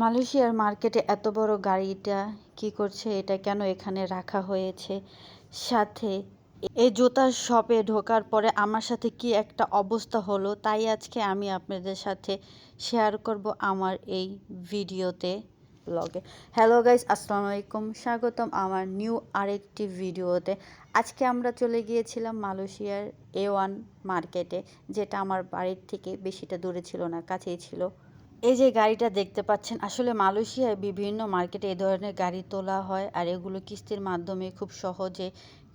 মালয়েশিয়ার মার্কেটে এত বড় গাড়িটা কি করছে, এটা কেন এখানে রাখা হয়েছে? সাথে এই জুতার শপে ঢোকার পরে আমার সাথে কি একটা অবস্থা হলো, তাই আজকে আমি আপনাদের সাথে শেয়ার করব আমার এই ভিডিওতে ব্লগে হ্যালো গাইস আসসালামু আলাইকুম। স্বাগতম আমার নিউ আরেকটি ভিডিওতে। আজকে আমরা চলে গিয়েছিলাম মালয়েশিয়ার এ ওয়ান মার্কেটে যেটা আমার বাড়ির থেকে বেশিটা দূরে ছিল না, কাছেই ছিল। এই যে গাড়িটা দেখতে পাচ্ছেন, আসলে মালয়েশিয়ায় বিভিন্ন মার্কেটে এ ধরনের গাড়ি তোলা হয় আর এগুলো কিস্তির মাধ্যমে খুব সহজে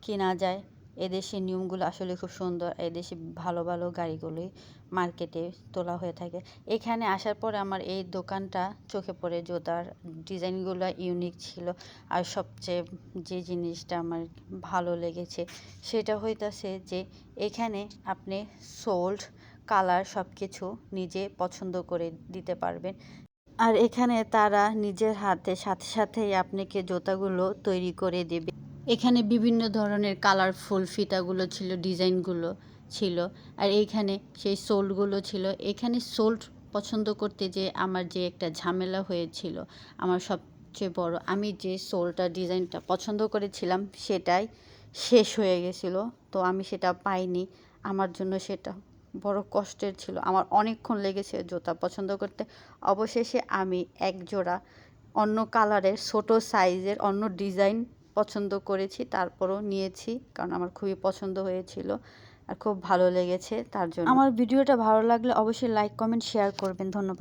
কেনা যায়। এদেশের নিয়মগুলো আসলে খুব সুন্দর, এদেশে ভালো ভালো গাড়িগুলোই মার্কেটে তোলা হয়ে থাকে। এখানে আসার পরে আমার এই দোকানটা চোখে পড়ে, জুতার ডিজাইনগুলো ইউনিক ছিল আর সবচেয়ে যে জিনিসটা আমার ভালো লেগেছে সেটা হইতাছে যে এখানে আপনি সোল্ড কালার সব কিছু নিজে পছন্দ করে দিতে পারবেন। আর এখানে তারা নিজের হাতে সাথে সাথেই আপনাকে জুতাগুলো তৈরি করে দেবে। এখানে বিভিন্ন ধরনের কালারফুল ফিতাগুলো ছিল, ডিজাইনগুলো ছিল। আর এইখানে সেই সোলগুলো ছিল। এখানে সোল্ড পছন্দ করতে যে আমার যে একটা ঝামেলা হয়েছিল, আমার সবচেয়ে বড়, আমি যে সোলটা, ডিজাইনটা পছন্দ করেছিলাম সেটাই শেষ হয়ে গেছিল। তো আমি সেটা পাইনি, আমার জন্য সেটা বড় কষ্টের ছিল। আমার অনেকক্ষণ লেগেছে জুতা পছন্দ করতে। অবশেষে আমি এক জোড়া অন্য কালারের ছোট সাইজের অন্য ডিজাইন পছন্দ করেছি, তারপরও নিয়েছি কারণ আমার খুবই পছন্দ হয়েছিল আর খুব ভালো লেগেছে তার জন্য। আমার ভিডিওটা ভালো লাগলে অবশ্যই লাইক কমেন্ট শেয়ার করবেন। ধন্যবাদ।